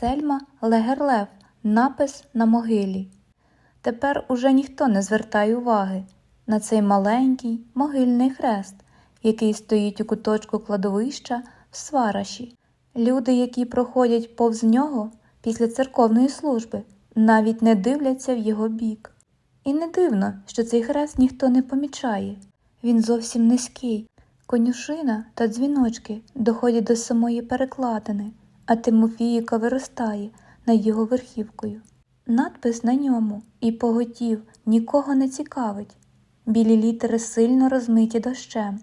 Сельма Легерлев. Напис на могилі. Тепер уже ніхто не звертає уваги на цей маленький могильний хрест, який стоїть у куточку кладовища в свараші. Люди, які проходять повз нього після церковної служби, навіть не дивляться в його бік. І не дивно, що цей хрест ніхто не помічає. Він зовсім низький. Конюшина та дзвіночки доходять до самої перекладини, а Тимофіїка виростає над його верхівкою. Надпис на ньому і поготів нікого не цікавить. Білі літери сильно розмиті дощем,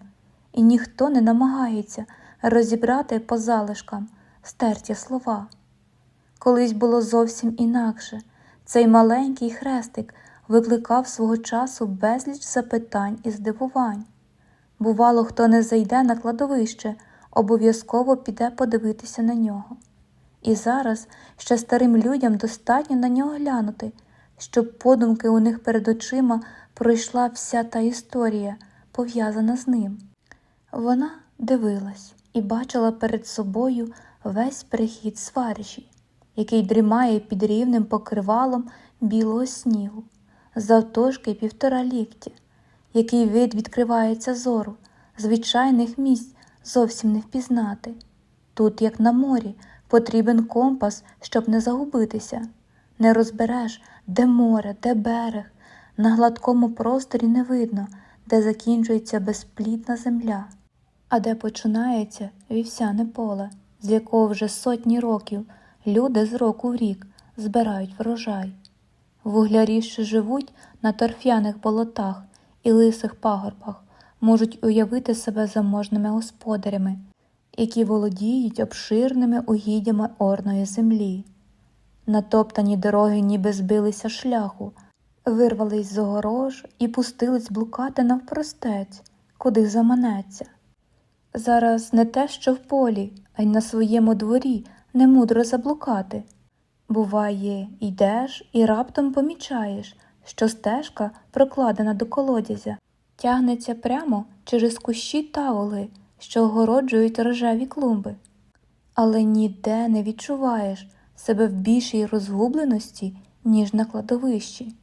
і ніхто не намагається розібрати по залишкам стерті слова. Колись було зовсім інакше. Цей маленький хрестик викликав свого часу безліч запитань і здивувань. Бувало, хто не зайде на кладовище, обов'язково піде подивитися на нього. І зараз ще старим людям достатньо на нього глянути, щоб подумки у них перед очима пройшла вся та історія, пов'язана з ним. Вона дивилась і бачила перед собою весь перехід свариші, який дрімає під рівним покривалом білого снігу, завтовшки півтора лікті, який вид відкривається зору, звичайних місць зовсім не впізнати. Тут, як на морі, потрібен компас, щоб не загубитися. Не розбереш, де море, де берег. На гладкому просторі не видно, де закінчується безплідна земля, а де починається вівсяне поле, з якого вже сотні років люди з року в рік збирають врожай. Вуглярі, що живуть на торф'яних болотах і лисих пагорбах, можуть уявити себе заможними господарями, які володіють обширними угіддями орної землі. Натоптані дороги ніби збилися шляху, вирвались з огорож і пустились блукати навпростець, куди заманеться. Зараз не те, що в полі, а й на своєму дворі немудро заблукати. Буває, йдеш і раптом помічаєш, що стежка, прокладена до колодязя, тягнеться прямо через кущі таволи, що огороджують рожеві клумби. Але ніде не відчуваєш себе в більшій розгубленості, ніж на кладовищі.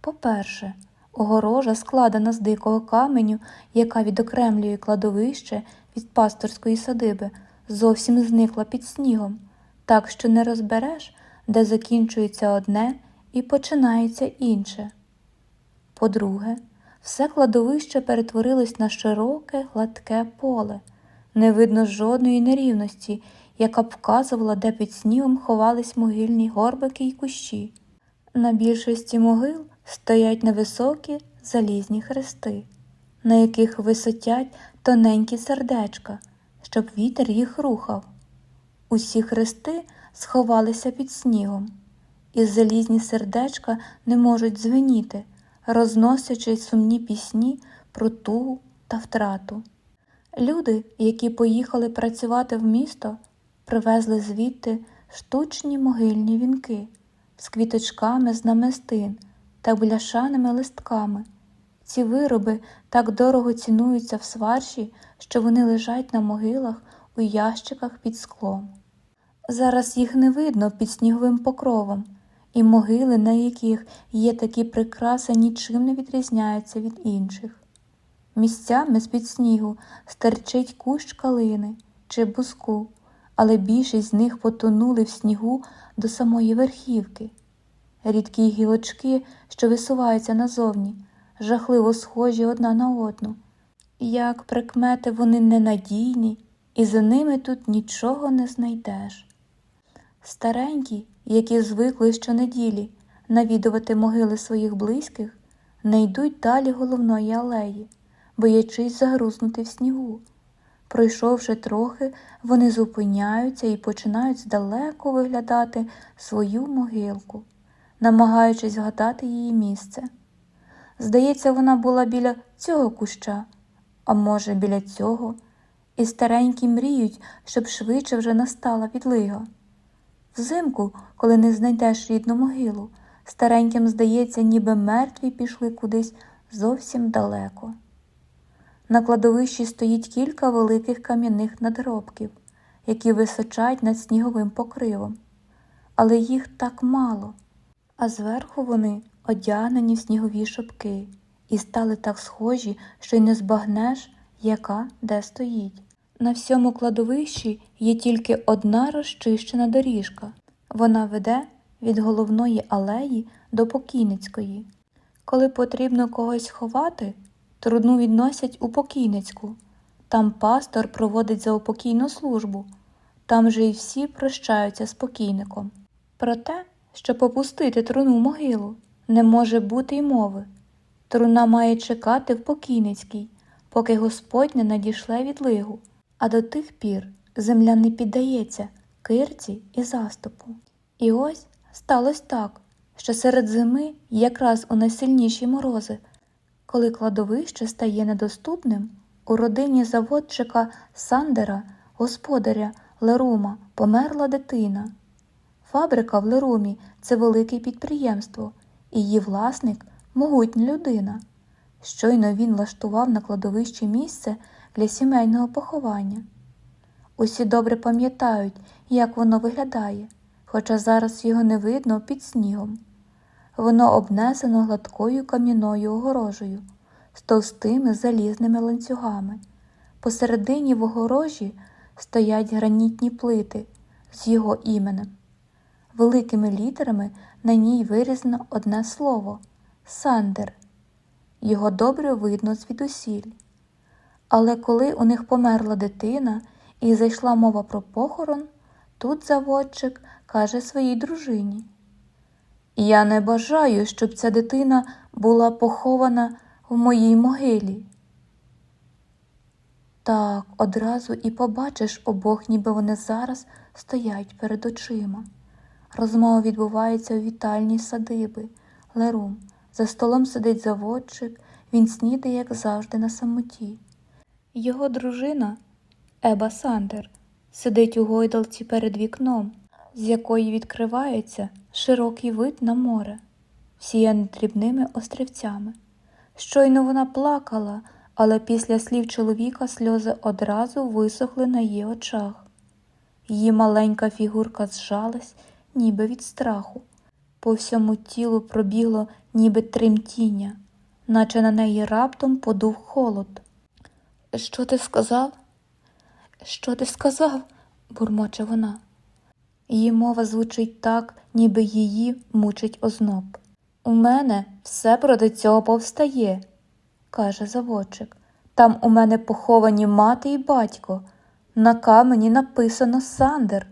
По-перше, огорожа складена з дикого каменю, яка відокремлює кладовище від пасторської садиби, зовсім зникла під снігом, так що не розбереш, де закінчується одне і починається інше. По-друге, все кладовище перетворилось на широке, гладке поле, не видно жодної нерівності, яка б вказувала, де під снігом ховались могильні горбики й кущі. На більшості могил стоять невисокі залізні хрести, на яких висотять тоненькі сердечка, щоб вітер їх рухав. Усі хрести сховалися під снігом, і залізні сердечка не можуть дзвеніти, розносячи сумні пісні про тугу та втрату. Люди, які поїхали працювати в місто, привезли звідти штучні могильні вінки з квіточками з намистин та бляшаними листками. Ці вироби так дорого цінуються в сварші, що вони лежать на могилах у ящиках під склом. Зараз їх не видно під сніговим покровом, і могили, на яких є такі прикраси, нічим не відрізняються від інших. Місцями з-під снігу стерчить кущ калини чи буску, але більшість з них потонули в снігу до самої верхівки. Рідкі гілочки, що висуваються назовні, жахливо схожі одна на одну. Як прикмети вони ненадійні, і за ними тут нічого не знайдеш. Старенькі, які звикли щонеділі навідувати могили своїх близьких, не йдуть далі головної алеї, боячись загрузнути в снігу. Пройшовши трохи, вони зупиняються і починають здалеку виглядати свою могилку, намагаючись згадати її місце. Здається, вона була біля цього куща, а може, біля цього, і старенькі мріють, щоб швидше вже настала відлига. Взимку, коли не знайдеш рідну могилу, стареньким здається, ніби мертві пішли кудись зовсім далеко. На кладовищі стоїть кілька великих кам'яних надгробків, які височать над сніговим покривом. але їх так мало, а зверху вони одягнені в снігові шапки і стали так схожі, що й не збагнеш, яка де стоїть. На всьому кладовищі є тільки одна розчищена доріжка. Вона веде від головної алеї до покійницької. Коли потрібно когось ховати, труну відносять у покійницьку. Там пастор проводить заупокійну службу, там же й всі прощаються з покійником. Про те, щоб попустити труну в могилу, не може бути й мови. Труна має чекати в покійницькій, поки Господь не надішле відлигу, а до тих пір земля не піддається кирці і заступу. І ось сталося так, що серед зими, якраз у найсильніші морози, коли кладовище стає недоступним, у родині заводчика Сандера, господаря Лерума, померла дитина. Фабрика в Лерумі це велике підприємство, і її власник могутня людина. Щойно він влаштував на кладовищі місце для сімейного поховання. Усі добре пам'ятають, як воно виглядає, хоча зараз його не видно під снігом. Воно обнесено гладкою кам'яною огорожею з товстими залізними ланцюгами. Посередині в огорожі стоять гранітні плити з його іменем. Великими літерами на ній вирізано одне слово Сандер. Його добре видно звідусіль. Але коли у них померла дитина і зайшла мова про похорон, тут заводчик каже своїй дружині Я не бажаю, щоб ця дитина була похована в моїй могилі. Так, одразу і побачиш обох, ніби вони зараз стоять перед очима. Розмова відбувається у вітальні садиби. Лерум. За столом сидить заводчик, він снідає, як завжди, на самоті. Його дружина Еба Сандер сидить у гойдалці перед вікном, з якої відкривається широкий вид на море, всіяне дрібними острівцями. Щойно вона плакала, але після слів чоловіка сльози одразу висохли на її очах. Її маленька фігурка зжалась, ніби від страху. По всьому тілу пробігло ніби тремтіння, наче на неї раптом подув холод. Що ти сказав? Що ти сказав? бурмоче вона. Її мова звучить так, ніби її мучить озноб. У мене все проти цього повстає, каже заводчик. Там у мене поховані мати і батько. На камені написано Сандер.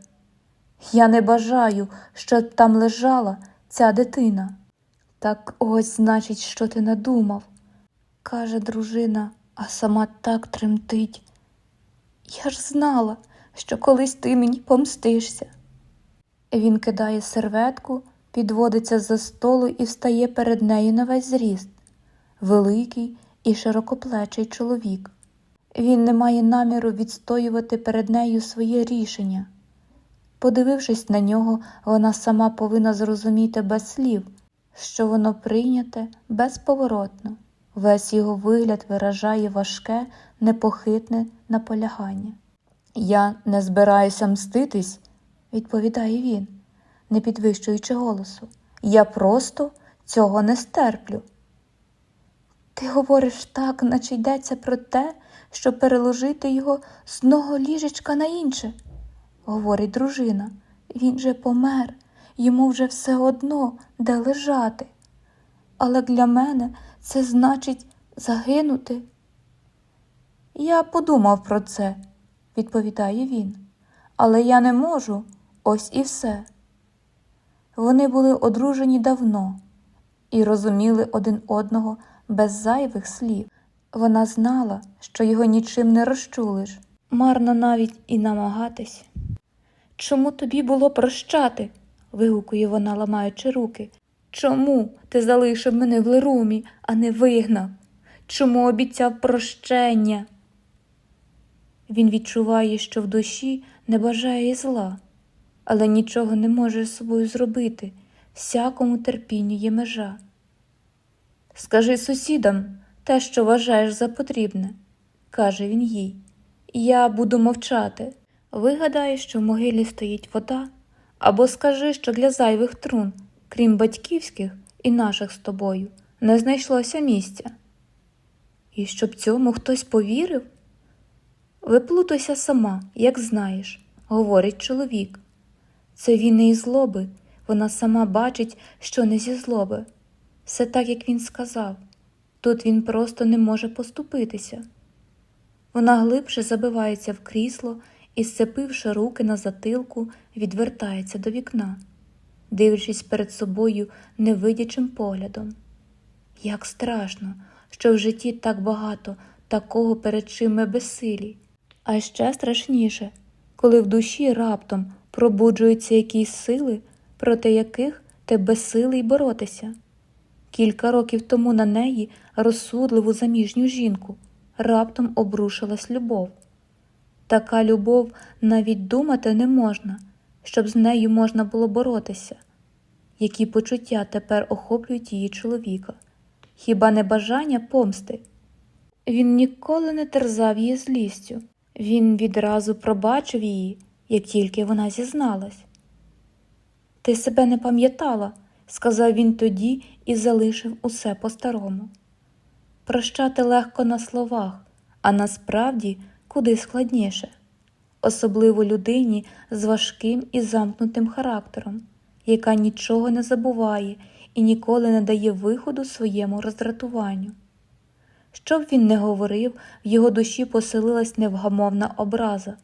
Я не бажаю, щоб там лежала ця дитина. Так ось, значить, що ти надумав, каже дружина, а сама так тремтить. Я ж знала, що колись ти мені помстишся. Він кидає серветку, підводиться за столу і встає перед нею на весь зріст. Великий і широкоплечий чоловік. Він не має наміру відстоювати перед нею своє рішення. Подивившись на нього, вона сама повинна зрозуміти без слів, що воно прийняте безповоротно. Весь його вигляд виражає важке, непохитне наполягання. Я не збираюся мститись, відповідає він, не підвищуючи голосу. Я просто цього не стерплю. Ти говориш так, наче йдеться про те, щоб переложити його з одного ліжечка на інше, говорить дружина. Він же помер, йому вже все одно де лежати. Але для мене це значить загинути. Я подумав про це, відповідає він, але я не можу, ось і все. Вони були одружені давно і розуміли один одного без зайвих слів. Вона знала, що його нічим не розчулиш, марно навіть і намагатись. Чому тобі було прощати? вигукує вона, ламаючи руки. Чому ти залишив мене в лерумі, а не вигнав? Чому обіцяв прощення? Він відчуває, що в душі не бажає зла, але нічого не може з собою зробити, всякому терпінню є межа. Скажи сусідам те, що вважаєш за потрібне, каже він їй. Я буду мовчати. Вигадає, що в могилі стоїть вода, Або скажи, що для зайвих трун, крім батьківських і наших з тобою, не знайшлося місця. І щоб цьому хтось повірив? Виплутайся сама, як знаєш, говорить чоловік. Це він не із злоби, вона сама бачить, що не зі злоби. Все так, як він сказав. Тут він просто не може поступитися. Вона глибше забивається в крісло і, сцепивши руки на затилку, відвертається до вікна, дивлячись перед собою невидячим поглядом. Як страшно, що в житті так багато такого, перед чим ми безсилі. А ще страшніше, коли в душі раптом пробуджуються якісь сили, проти яких ти безсилий боротися. Кілька років тому на неї, розсудливу заміжню жінку, раптом обрушилась любов. Така любов навіть думати не можна, щоб з нею можна було боротися. Які почуття тепер охоплюють її чоловіка? Хіба не бажання помсти? Він ніколи не терзав її злістю. Він відразу пробачив її, як тільки вона зізналась. Ти себе не пам'ятала, сказав він тоді і залишив усе по-старому. Прощати легко на словах, а насправді куди складніше, особливо людині з важким і замкнутим характером, яка нічого не забуває і ніколи не дає виходу своєму роздратуванню. Що б він не говорив, в його душі поселилась невгамовна образа.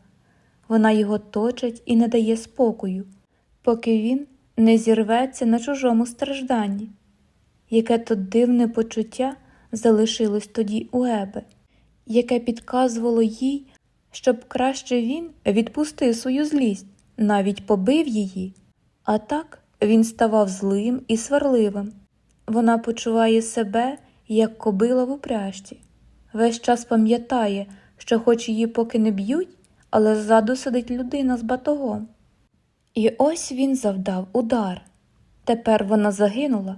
Вона його точить і не дає спокою, поки він не зірветься на чужому стражданні. Яке то дивне почуття залишилось тоді у Ебе, яке підказувало їй, щоб краще він відпустив свою злість, навіть побив її. А так він ставав злим і сварливим. Вона почуває себе, як кобила в упряжці. Весь час пам'ятає, що хоч її поки не б'ють, але ззаду сидить людина з батогом. І ось він завдав удар. Тепер вона загинула.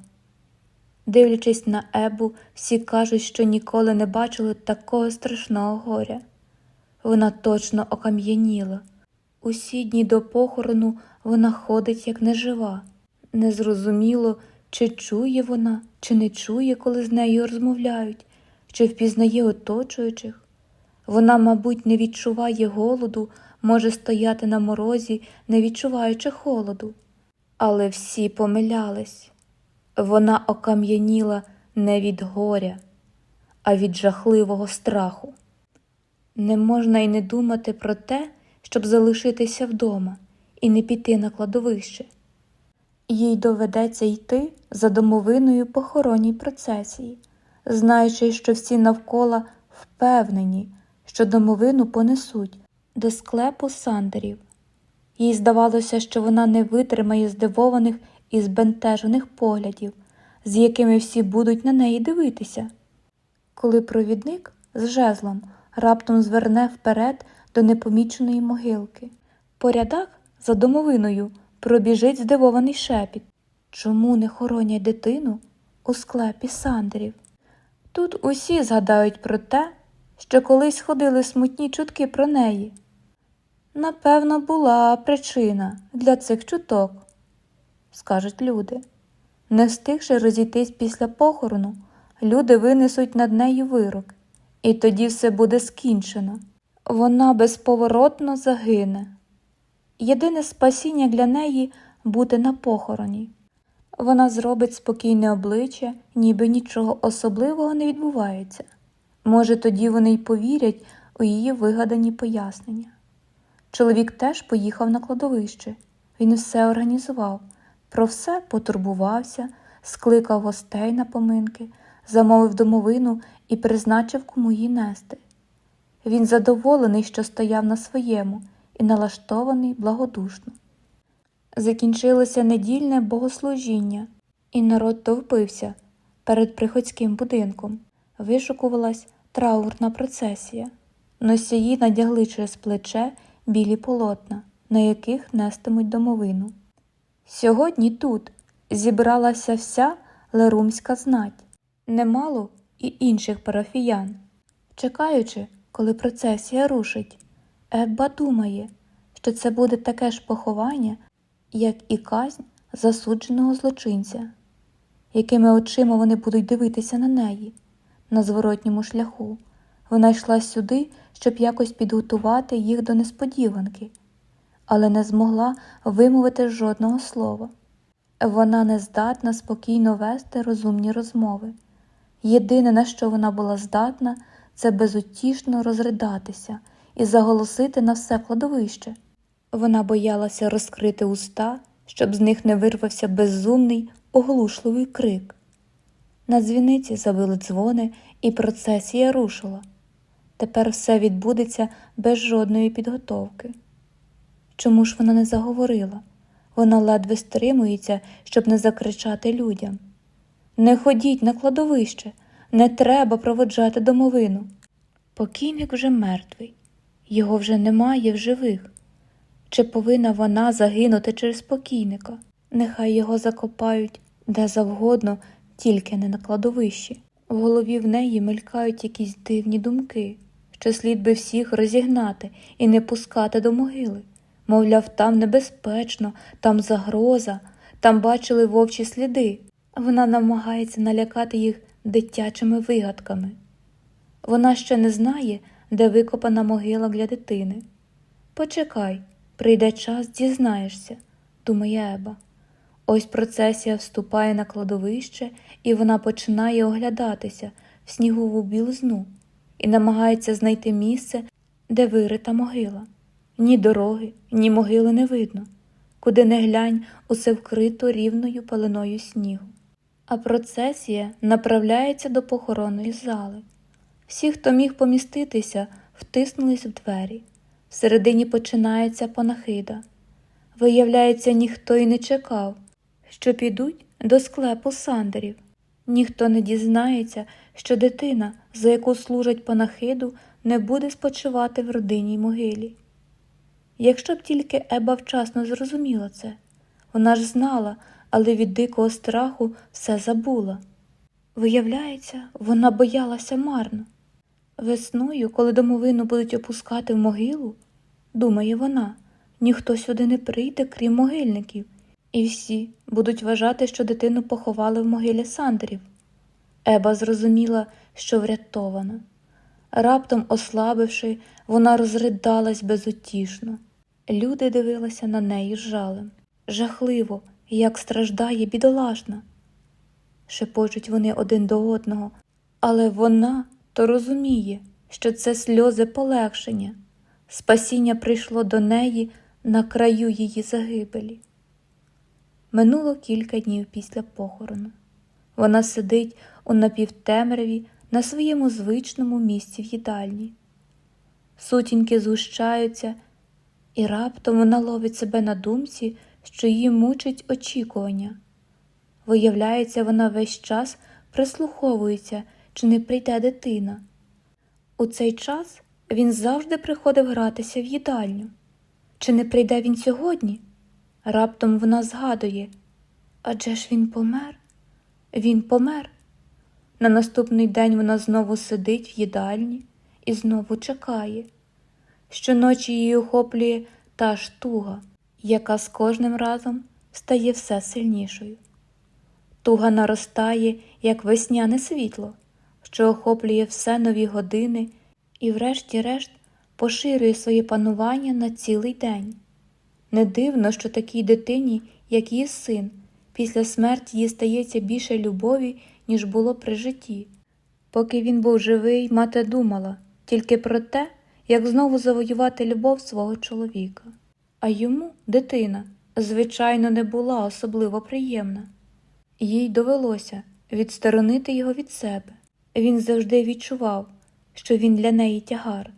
Дивлячись на Ебу, всі кажуть, що ніколи не бачили такого страшного горя. Вона точно окам'яніла. Усі дні до похорону вона ходить як нежива. Незрозуміло, чи чує вона, чи не чує, коли з нею розмовляють, чи впізнає оточуючих. Вона, мабуть, не відчуває голоду, може стояти на морозі, не відчуваючи холоду. Але всі помилялись. Вона окам'яніла не від горя, а від жахливого страху. Не можна й не думати про те, щоб залишитися вдома і не піти на кладовище. Їй доведеться йти за домовиною похоронній процесії, знаючи, що всі навколо впевнені, що домовину понесуть до склепу сандерів. Їй здавалося, що вона не витримає здивованих і збентежених поглядів, з якими всі будуть на неї дивитися. Коли провідник з жезлом раптом зверне вперед до непоміченої могилки, по рядах за домовиною пробіжить здивований шепіт. Чому не хоронять дитину у склепі сандерів? Тут усі згадають про те, що колись ходили смутні чутки про неї. Напевно, була причина для цих чуток, скажуть люди. Не встигши розійтись після похорону, люди винесуть над нею вирок, і тоді все буде скінчено. Вона безповоротно загине. Єдине спасіння для неї бути на похороні. Вона зробить спокійне обличчя, ніби нічого особливого не відбувається. Може, тоді вони й повірять у її вигадані пояснення. Чоловік теж поїхав на кладовище. Він все організував, про все потурбувався, скликав гостей на поминки, замовив домовину і призначив кому її нести. Він задоволений, що стояв на своєму і налаштований благодушно. Закінчилося недільне богослужіння, і народ товпився перед приходським будинком. Вишукувалась траурна процесія. Носії надягли через плече білі полотна, на яких нестимуть домовину. Сьогодні тут зібралася вся лерумська знать, немало і інших парафіян. Чекаючи, коли процесія рушить, Ебба думає, що це буде таке ж поховання, як і казнь засудженого злочинця, якими очима вони будуть дивитися на неї на зворотньому шляху. Вона йшла сюди, щоб якось підготувати їх до несподіванки, але не змогла вимовити жодного слова. Вона не здатна спокійно вести розумні розмови. Єдине, на що вона була здатна, це безутішно розридатися і заголосити на все кладовище. Вона боялася розкрити уста, щоб з них не вирвався безумний, оглушливий крик. На дзвіниці забили дзвони, і процесія рушила. Тепер все відбудеться без жодної підготовки. Чому ж вона не заговорила? Вона ледве стримується, щоб не закричати людям. Не ходіть на кладовище, не треба проводжати домовину. Покійник вже мертвий, його вже немає в живих. Чи повинна вона загинути через покійника? Нехай його закопають де завгодно, тільки не на кладовищі. В голові в неї мелькають якісь дивні думки, що слід би всіх розігнати і не пускати до могили. Мовляв, там небезпечно, там загроза, там бачили вовчі сліди. Вона намагається налякати їх дитячими вигадками. Вона ще не знає, де викопана могила для дитини. Почекай, прийде час, дізнаєшся, думає Еба. Ось процесія вступає на кладовище, і вона починає оглядатися в снігову білизну і намагається знайти місце, де вирита могила. Ні дороги, ні могили не видно. Куди не глянь, усе вкрито рівною пеленою снігу. А процесія направляється до похоронної зали. Всі, хто міг поміститися, втиснулись в двері. Всередині починається панахида. Виявляється, ніхто й не чекав, що підуть до склепу сандерів. Ніхто не дізнається, що дитина, за яку служать панахиду, не буде спочивати в родинній могилі. Якщо б тільки Еба вчасно зрозуміла це, вона ж знала, але від дикого страху все забула. Виявляється, вона боялася марно. Весною, коли домовину будуть опускати в могилу, думає вона, ніхто сюди не прийде, крім могильників, і всі будуть вважати, що дитину поховали в могилі Сандрів. Еба зрозуміла, що врятована. Раптом, ослабивши, вона розридалась безутішно. Люди дивилися на неї жалем. Жахливо, як страждає бідолашна. Шепочуть вони один до одного, але вона то розуміє, що це сльози полегшення. Спасіння прийшло до неї на краю її загибелі. Минуло кілька днів після похорону. Вона сидить у напівтемряві на своєму звичному місці в їдальні. Сутінки згущаються, і раптом вона ловить себе на думці, що її мучить очікування. Виявляється, вона весь час прислуховується, чи не прийде дитина. У цей час він завжди приходив гратися в їдальню. Чи не прийде він сьогодні? Раптом вона згадує адже ж він помер? Він помер. На наступний день вона знову сидить в їдальні і знову чекає. Щоночі її охоплює та ж туга, яка з кожним разом стає все сильнішою. Туга наростає, як весняне світло, що охоплює все нові години і, врешті-решт, поширює своє панування на цілий день. Не дивно, що такій дитині, як її син, після смерті їй стається більше любові, ніж було при житті. Поки він був живий, мати думала тільки про те, як знову завоювати любов свого чоловіка. А йому, дитина, звичайно, не була особливо приємна. Їй довелося відсторонити його від себе. Він завжди відчував, що він для неї тягар.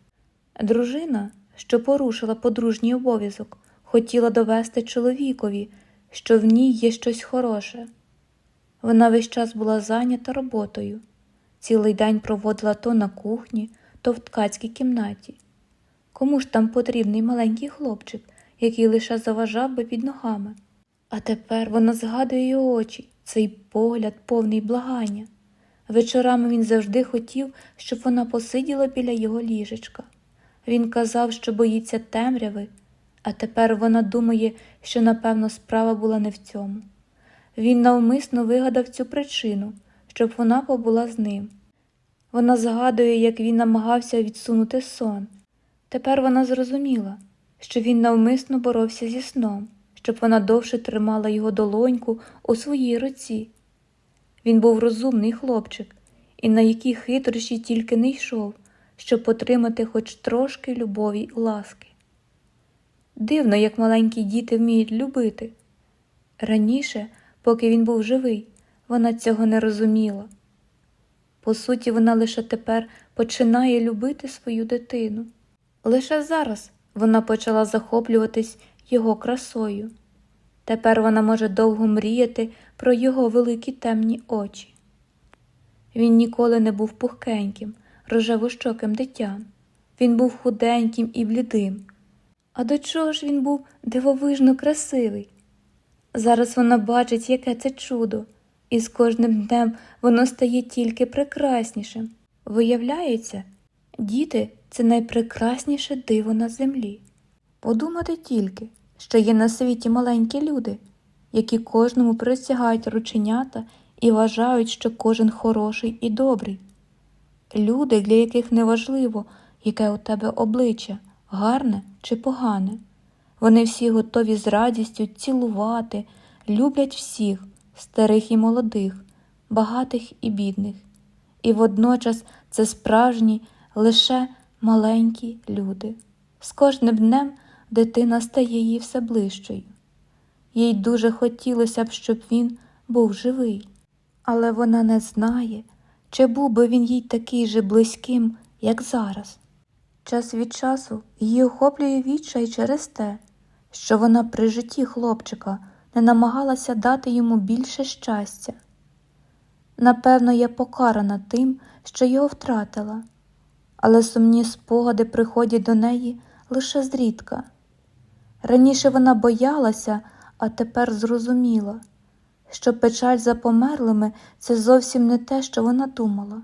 Дружина, що порушила подружній обов'язок, хотіла довести чоловікові, що в ній є щось хороше. Вона весь час була зайнята роботою, цілий день проводила то на кухні, то в ткацькій кімнаті. Кому ж там потрібний маленький хлопчик, який лише заважав би під ногами? А тепер вона згадує його очі, цей погляд повний благання. Вечорами він завжди хотів, щоб вона посиділа біля його ліжечка. Він казав, що боїться темряви, А тепер вона думає, що напевно справа була не в цьому. Він навмисно вигадав цю причину, щоб вона побула з ним. Вона згадує, як він намагався відсунути сон. Тепер вона зрозуміла, що він навмисно боровся зі сном, щоб вона довше тримала його долоньку у своїй руці. Він був розумний хлопчик, і на які хитрощі тільки не йшов, щоб отримати хоч трошки любові й ласки. Дивно, як маленькі діти вміють любити. Раніше, поки він був живий, вона цього не розуміла. По суті, вона лише тепер починає любити свою дитину. Лише зараз вона почала захоплюватись його красою. Тепер вона може довго мріяти про його великі темні очі. Він ніколи не був пухкеньким, рожевощоким дитям. Він був худеньким і блідим. А до чого ж він був дивовижно красивий? Зараз вона бачить, яке це чудо, і з кожним днем воно стає тільки прекраснішим. Виявляється, діти це найпрекрасніше диво на землі. Подумати тільки, що є на світі маленькі люди, які кожному присягають рученята і вважають, що кожен хороший і добрий. Люди, для яких не важливо, яке у тебе обличчя, гарне чи погане. Вони всі готові з радістю цілувати, люблять всіх, старих і молодих, багатих і бідних. І водночас це справжні, лише маленькі люди. З кожним днем дитина стає їй все ближчою. Їй дуже хотілося б, щоб він був живий, але вона не знає, чи був би він їй такий же близьким, як зараз. Час від часу її охоплює відчай через те, що вона при житті хлопчика не намагалася дати йому більше щастя. Напевно, я покарана тим, що його втратила, але сумні спогади приходять до неї лише зрідка. Раніше вона боялася, а тепер зрозуміла, що печаль за померлими це зовсім не те, що вона думала.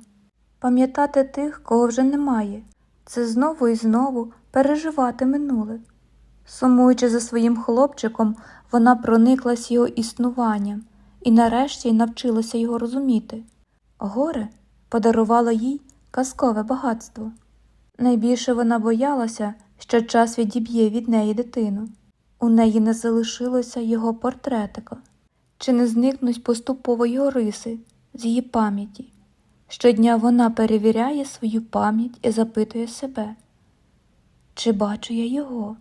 Пам'ятати тих, кого вже немає, це знову і знову переживати минуле. Сумуючи за своїм хлопчиком, вона прониклась його існуванням і нарешті навчилася його розуміти. Горе подарувало їй казкове багатство. Найбільше вона боялася, що час відіб'є від неї дитину. У неї не залишилося його портретика, чи не зникнуть поступово його риси з її пам'яті. Щодня вона перевіряє свою пам'ять і запитує себе, чи бачу я його,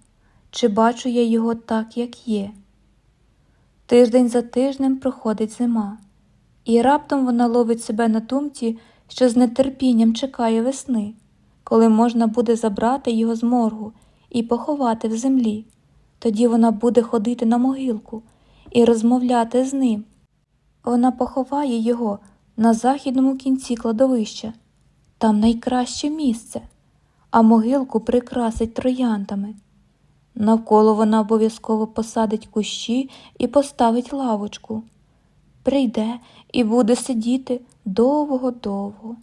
чи бачу я його так, як є. Тиждень за тижнем проходить зима, і раптом вона ловить себе на думці, що з нетерпінням чекає весни, коли можна буде забрати його з моргу і поховати в землі. Тоді вона буде ходити на могилку і розмовляти з ним. Вона поховає його на західному кінці кладовища, там найкраще місце, а могилку прикрасить трояндами. Навколо вона обов'язково посадить кущі і поставить лавочку. Прийде і буде сидіти довго-довго.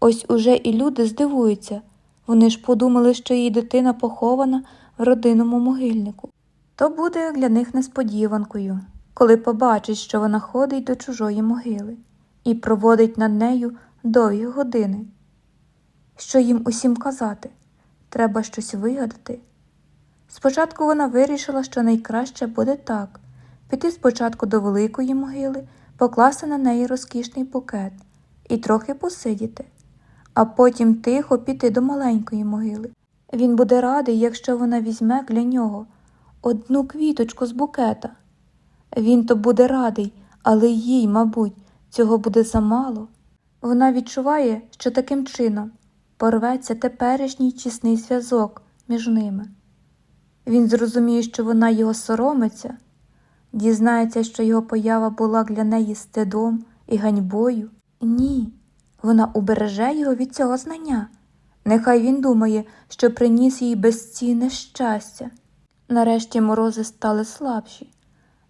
Ось уже і люди здивуються, вони ж подумали, що її дитина похована в родинному могильнику. То буде для них несподіванкою, коли побачить, що вона ходить до чужої могили і проводить над нею довгі години. Що їм усім казати? Треба щось вигадати. Спочатку вона вирішила, що найкраще буде так піти спочатку до великої могили, покласти на неї розкішний букет і трохи посидіти, а потім тихо піти до маленької могили. Він буде радий, якщо вона візьме для нього одну квіточку з букета. Він то буде радий, але їй, мабуть, цього буде замало. Вона відчуває, що таким чином порветься теперішній чесний зв'язок між ними. Він зрозуміє, що вона його соромиться, дізнається, що його поява була для неї стидом і ганьбою. Ні, вона убереже його від цього знання. Нехай він думає, що приніс їй безцінне щастя. Нарешті морози стали слабші.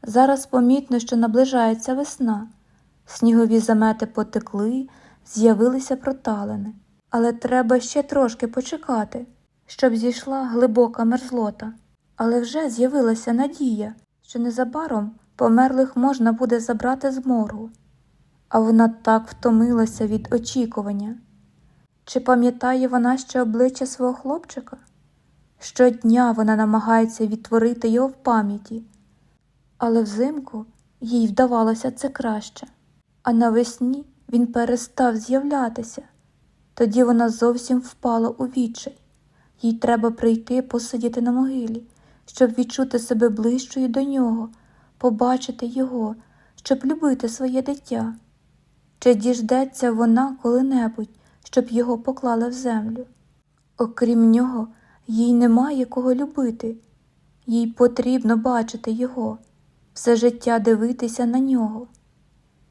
Зараз помітно, що наближається весна. Снігові замети потекли, з'явилися проталини. Але треба ще трошки почекати, щоб зійшла глибока мерзлота. Але вже з'явилася надія, що незабаром померлих можна буде забрати з моргу. А вона так втомилася від очікування. Чи пам'ятає вона ще обличчя свого хлопчика? Щодня вона намагається відтворити його в пам'яті, але взимку їй вдавалося це краще, а навесні він перестав з'являтися. Тоді вона зовсім впала у відчай. Їй треба прийти посидіти на могилі, щоб відчути себе ближчою до нього, побачити його, щоб любити своє дитя. Чи діждеться вона коли-небудь, щоб його поклали в землю? Окрім нього, їй немає кого любити, їй потрібно бачити його, все життя дивитися на нього.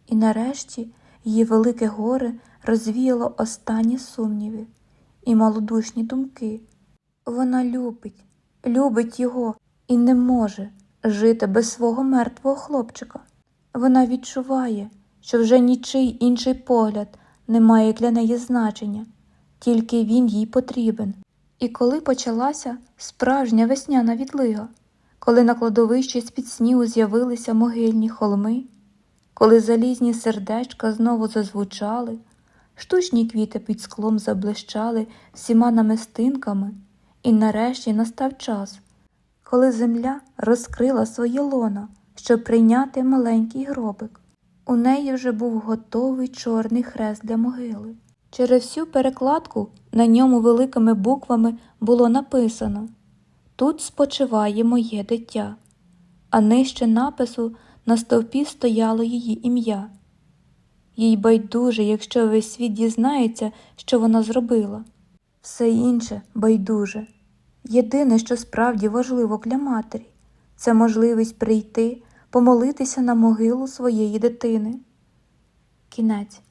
І нарешті її велике горе розвіяло останні сумніви і малодушні думки. Вона любить, любить його і не може жити без свого мертвого хлопчика. Вона відчуває, що вже нічий інший погляд не має для неї значення, тільки він їй потрібен. І коли почалася справжня весняна відлига, коли на кладовищі з-під снігу з'явилися могильні холми, коли залізні сердечка знову зазвучали, штучні квіти під склом заблищали всіма намистинками, і нарешті настав час, коли земля розкрила своє лоно, щоб прийняти маленький гробик. У неї вже був готовий чорний хрест для могили. Через всю перекладку на ньому великими буквами було написано Тут спочиває моє дитя, а нижче напису на стовпі стояло її ім'я. Їй байдуже, якщо весь світ дізнається, що вона зробила. Все інше байдуже. Єдине, що справді важливо для матері, це можливість прийти, помолитися на могилу своєї дитини. Кінець.